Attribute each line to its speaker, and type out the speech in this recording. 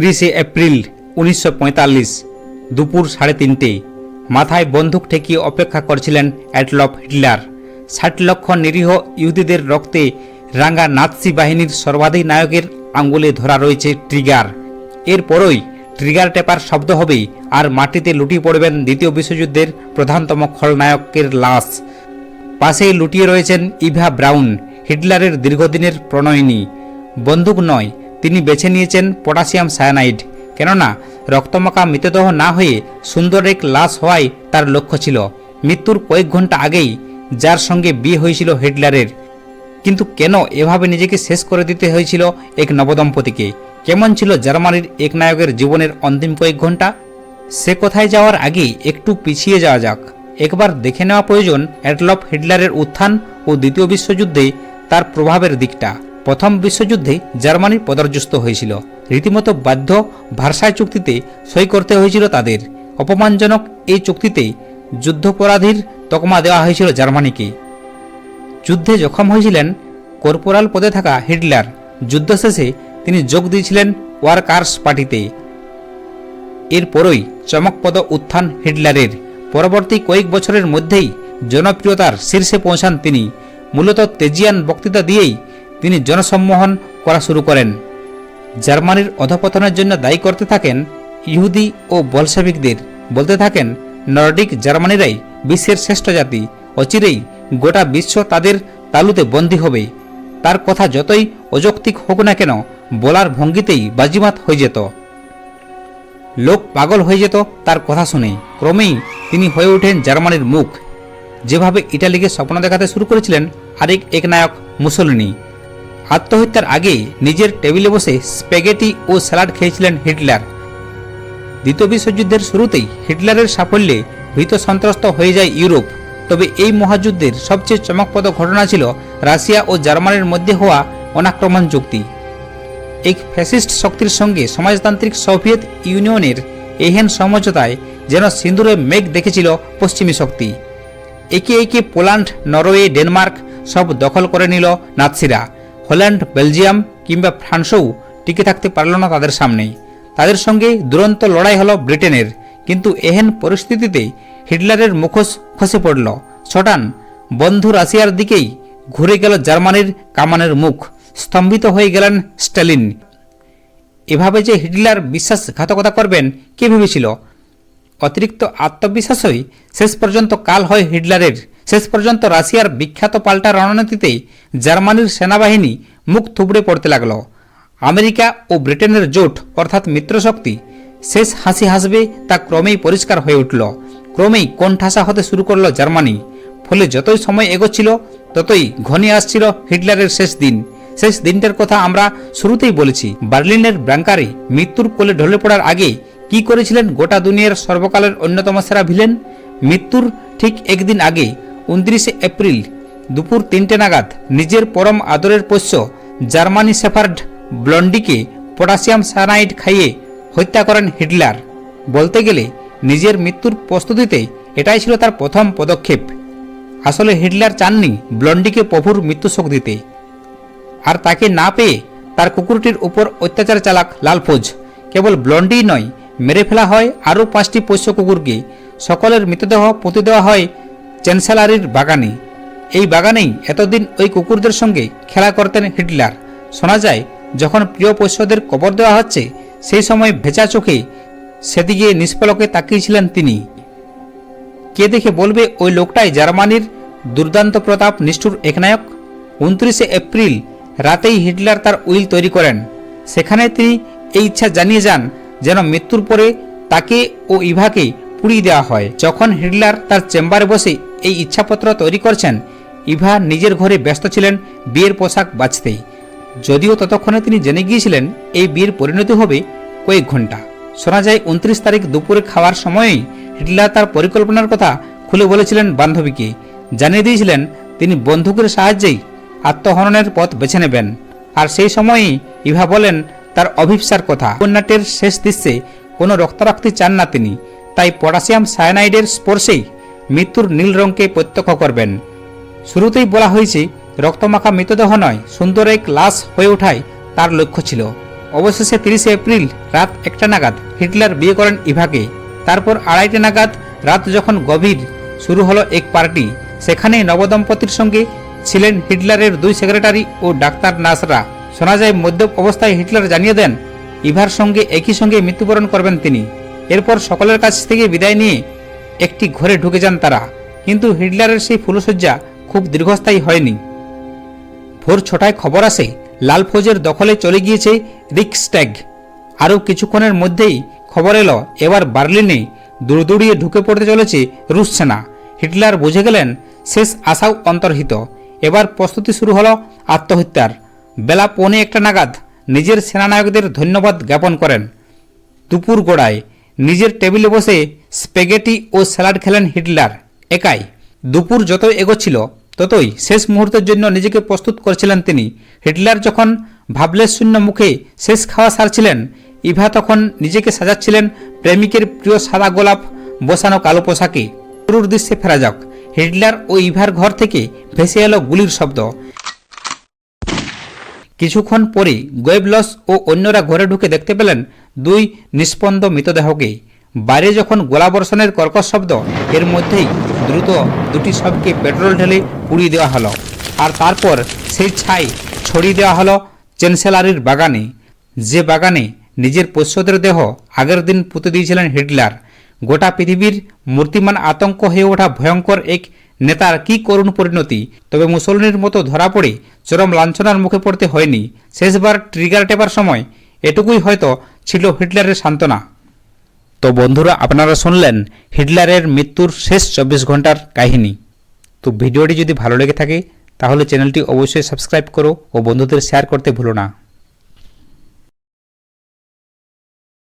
Speaker 1: তিরিশে এপ্রিল উনিশশো পঁয়তাল্লিশ, দুপুর সাড়ে তিনটে। মাথায় বন্দুক ঠেকিয়ে অপেক্ষা করছিলেন অ্যাডলফ হিটলার। ষাট লক্ষ নিরীহ ইহুদিদের রক্তে রাঙ্গা নাৎসি বাহিনীর সর্বাধিনায়কের আঙ্গুলে ধরা রয়েছে ট্রিগার। এরপরই ট্রিগার টেপার শব্দ হবে আর মাটিতে লুটিয়ে পড়বেন দ্বিতীয় বিশ্বযুদ্ধের প্রধানতম খলনায়কের লাশ। পাশেই লুটিয়ে রয়েছেন ইভা ব্রাউন, হিটলারের দীর্ঘদিনের প্রণয়িনী। বন্দুক নয় তিনি বেছে নিয়েছেন পটাশিয়াম সায়ানাইড। কেননা, রক্তমাখা মৃতদেহ না হয়ে সুন্দর এক লাশ হওয়াই তার লক্ষ্য ছিল। মৃত্যুর কয়েক ঘণ্টা আগেই যার সঙ্গে বিয়ে হয়েছিল হিটলারের। কিন্তু কেন এভাবে নিজেকে শেষ করে দিতে হয়েছিল এক নবদম্পতিকে? কেমন ছিল জার্মানির এক নায়কের জীবনের অন্তিম কয়েক ঘণ্টা সে কোথায় যাওয়ার আগে একটু পিছিয়ে যাওয়া যাক। একবার দেখে নেওয়া প্রয়োজন অ্যাডলফ হিটলারের উত্থান ও দ্বিতীয় বিশ্বযুদ্ধে তার প্রভাবের দিকটা। প্রথম বিশ্বযুদ্ধে জার্মানি পদর্যস্ত হয়েছিল। রীতিমতো বাধ্য ভার্সাই চুক্তিতে সই করতে হয়েছিল তাদের। অপমানজনক এই চুক্তিতে যুদ্ধপরাধীর তকমা দেওয়া হয়েছিল জার্মানিকে। যুদ্ধে জখম হয়েছিলেন কর্পোরাল পদে থাকা হিটলার। যুদ্ধ শেষে তিনি যোগ দিয়েছিলেন ওয়ার্কার্স পার্টিতে। এরপরই চমকপদ উত্থান হিটলারের। পরবর্তী কয়েক বছরের মধ্যেই জনপ্রিয়তার শীর্ষে পৌঁছান তিনি। মূলত তেজিয়ান বক্তৃতা দিয়েই তিনি জনসম্মোহন করা শুরু করেন। জার্মানির অধপতনের জন্য দায়ী করতে থাকেন ইহুদি ও বলসেভিকদের বলতে থাকেন, নর্ডিক জার্মানিরাই বিশ্বের শ্রেষ্ঠ জাতি, অচিরেই গোটা বিশ্ব তাদের তালুতে বন্দী হবে। তার কথা যতই অযৌক্তিক হোক না কেন, বলার ভঙ্গিতেই বাজিমাত হয়ে যেত। লোক পাগল হয়ে যেত তার কথা শুনে। ক্রমেই তিনি হয়ে ওঠেন জার্মানির মুখ। যেভাবে ইটালিকে স্বপ্ন দেখাতে শুরু করেছিলেন, আরেক এক নায়ক মুসলিনি। আত্মহত্যার আগে নিজের টেবিলে বসে স্প্যাগেটি ও স্যালাড খেয়েছিলেন হিটলার। দ্বিতীয় বিশ্বযুদ্ধের শুরুতেই হিটলারের সাফল্যে ভীত সন্ত্রস্ত হয়ে যায় ইউরোপ। তবে এই মহাযুদ্ধের সবচেয়ে চমকপ্রদ ঘটনা ছিল রাশিয়া ও জার্মানির মধ্যে হওয়া অনাক্রমণ চুক্তি এক ফ্যাসিস্ট শক্তির সঙ্গে সমাজতান্ত্রিক সোভিয়েত ইউনিয়নের এহেন সমঝোতায় যেন সিন্দুরে মেঘ দেখেছিল পশ্চিমী শক্তি। একে একে পোল্যান্ড, নরওয়ে, ডেনমার্ক সব দখল করে নিল নাৎসিরা। হল্যান্ড, বেলজিয়াম কিংবা ফ্রান্সও টিকে থাকতে পারল না তাদের সামনে তাদের সঙ্গে দুরন্ত লড়াই হলো ব্রিটেনের, কিন্তু এহেন পরিস্থিতিতে হিটলারের মুখোশ খসে পড়ল। ছটান, বন্ধু রাশিয়ার দিকেই ঘুরে গেল জার্মানির কামানের মুখ। স্তম্ভিত হয়ে গেলেন স্টালিন এভাবে যে হিটলার বিশ্বাসঘাতকতা করবেন, কে ভেবেছিল? অতিরিক্ত আত্মবিশ্বাসই শেষ পর্যন্ত কাল হয় হিটলারের। শেষ পর্যন্ত রাশিয়ার বিখ্যাত পাল্টা রণনীতিতে জার্মানির সেনাবাহিনী মুখ থুবড়ে পড়তে লাগল। আমেরিকা ও ব্রিটেনের জোট, অর্থাৎ মিত্রশক্তি, শেষ হাসি হাসবে তা ক্রমেই পরিষ্কার হয়ে উঠল। ক্রমেই কোণঠাসা হতে শুরু করল জার্মানি। ফলে যতই সময় এগোচ্ছিল, ততই ঘনিয়ে আসছিল হিটলারের শেষ দিন। শেষ দিনটার কথা আমরা শুরুতেই বলেছি। বার্লিনের ব্যাংকারে মৃত্যুর কোলে ঢলে পড়ার আগে কি করেছিলেন গোটা দুনিয়ার সর্বকালের অন্যতম সেরা ভিলেন? মৃত্যুর ঠিক একদিন আগে উনত্রিশে এপ্রিল দুপুর তিনটে নাগাদ নিজের পরম আদরের পোষ্য জার্মানি সেফার্ড ব্লন্ডিকে পটাশিয়াম সায়ানাইড খাইয়ে হত্যা করেন হিটলার। বলতে গেলে নিজের মৃত্যুর প্রস্তুতিতে এটাই ছিল তার প্রথম পদক্ষেপ। আসলে হিটলার চাননি ব্লন্ডিকে প্রভুর মৃত্যুশোক দিতে। আর তাকে না পেয়ে তার কুকুরটির উপর অত্যাচার চালাক লালফৌজ। কেবল ব্লন্ডি নয়, মেরে ফেলা হয় আরও পাঁচটি পোষ্য কুকুরকে। সকলের মৃতদেহ পুঁতে দেওয়া হয় চ্যান্সেলারির বাগানে। এই বাগানেই এতদিন ওই কুকুরদের সঙ্গে খেলা করতেন হিটলার। শোনা যায়, যখন প্রিয় পোষ্যদের কবর দেওয়া হচ্ছে, সেই সময় ভেজা চোখে সেদিকে নিষ্পলকে তাকিয়েছিলেন তিনি। কে দেখে বলবে ওই লোকটাই জার্মানির দুর্দান্ত প্রতাপ নিষ্ঠুর একনায়ক? উনত্রিশে এপ্রিল রাতেই হিটলার তার উইল তৈরি করেন। সেখানে তিনি এই ইচ্ছা জানিয়ে যান যেন মৃত্যুর পরে তাকে ও ইভাকে পুড়িয়ে দেওয়া হয়। যখন হিটলার তার চেম্বারে বসে এই ইচ্ছাপত্র তৈরি করছেন। ইভা নিজের ঘরে ব্যস্ত ছিলেন, বিয়ের পোশাক বাঁচতেই যদিও ততক্ষণে তিনি জেনে গিয়েছিলেন, এই বিয়ের পরিণতি হবে কয়েক ঘণ্টা শোনা যায়, উনত্রিশ তারিখ দুপুরে খাওয়ার সময়েই হিটলার তার পরিকল্পনার কথা খুলে বলেছিলেন বান্ধবীকে। জানিয়ে দিয়েছিলেন, তিনি বন্ধুকের সাহায্যেই আত্মহননের পথ বেছে নেবেন। আর সেই সময়েই ইভা বলেন, তার অভিপ্সার কথা। কন্যাটের শেষ দৃশ্যে কোনো রক্তারক্তি চান না তিনি। তাই পটাশিয়াম সায়ানাইডের স্পর্শেই মৃত্যুর নীল রঙকে প্রত্যক্ষ করবেন। শুরুতেই বলা হয়েছে, রক্তমাখা মৃতদেহ নয়, সুন্দর এক লাশ হয়ে ওঠাই তার লক্ষ্য ছিল। অবশেষে তিরিশে এপ্রিল রাত একটা নাগাদ হিটলার বিয়ে করেন ইভাকে। তারপর আড়াইটে নাগাদ রাত যখন গভীর শুরু হলো এক পার্টি, সেখানে নবদম্পতির সঙ্গে ছিলেন হিটলারের দুই সেক্রেটারি ও ডাক্তার নার্সরা শোনা যায়, মদ্যপ অবস্থায় হিটলার জানিয়ে দেন, ইভার সঙ্গে একই সঙ্গে মৃত্যুবরণ করবেন তিনি। এরপর সকলের কাছ থেকে বিদায় নিয়ে একটি ঘরে ঢুকে যান তারা। কিন্তু হিটলারের সেই ফুলসজ্জা খুব দীর্ঘস্থায়ী হয়নি। ভোর ছটায় খবর আসে, লাল ফৌজের দখলে চলে গিয়েছে রিক্সট্যাগ। আরও কিছুক্ষণের মধ্যেই খবর এলো, এবার বার্লিনে দূরদূরিয়ে ঢুকে পড়তে চলেছে রুশ সেনা। হিটলার বুঝে গেলেন, শেষ আশাও অন্তর্হিত। এবার প্রস্তুতি শুরু হলো আত্মহত্যার। বেলা পৌনে একটা নাগাদ নিজের সেনানায়কদের ধন্যবাদ জ্ঞাপন করেন। দুপুর গোড়ায় নিজের টেবিলে বসে স্পেগেটি ও স্যালাড খেলেন হিটলার। একাই। দুপুর যত এগোচ্ছিল, ততই শেষ মুহূর্তের জন্য নিজেকে প্রস্তুত করছিলেন তিনি। হিটলার যখন ভাবলেশ শূন্য মুখে শেষ খাওয়া সারছিলেন, ইভা তখন নিজেকে সাজাচ্ছিলেন প্রেমিকের প্রিয় সাদা গোলাপ বসানো কালো পোশাকে। শুরুর দৃশ্যে ফেরা যাক। হিটলার ও ইভার ঘর থেকে ভেসে এলো গুলির শব্দ। কিছুক্ষণ পরে গোয়েবলস ও অন্যরা ঘরে ঢুকে দেখতে পেলেন দুই নিষ্পন্দ মৃতদেহকে। বাইরে যখন গোলাবর্ষণের কর্কশ শব্দ, এর মধ্যেই দ্রুত দুটি শবকে পেট্রোল ঢেলে পুড়িয়ে দেওয়া হলো। আর তারপর সেই ছাই ছড়িয়ে দেওয়া হলো চ্যান্সেলারির বাগানে। যে বাগানে নিজের পোষ্যদের দেহ আগের দিন পুঁতে দিয়েছিলেন হিটলার, গোটা পৃথিবীর মূর্তিমান আতঙ্ক হয়ে ওঠা ভয়ঙ্কর এক নেতার কি করুণ পরিণতি? তবে মুসলিনের মতো ধরা পড়ে চরম লাঞ্ছনার মুখে পড়তে হয়নি। শেষবার ট্রিগার টেপার সময় এটুকুই হয়তো ছিল হিটলারের সান্ত্বনা। তো বন্ধুরা, আপনারা শুনলেন হিটলারের মৃত্যুর শেষ চব্বিশ ঘণ্টার কাহিনী। তো ভিডিওটি যদি ভালো লেগে থাকে, তাহলে চ্যানেলটি অবশ্যই সাবস্ক্রাইব করো ও বন্ধুদের শেয়ার করতে ভুলো না।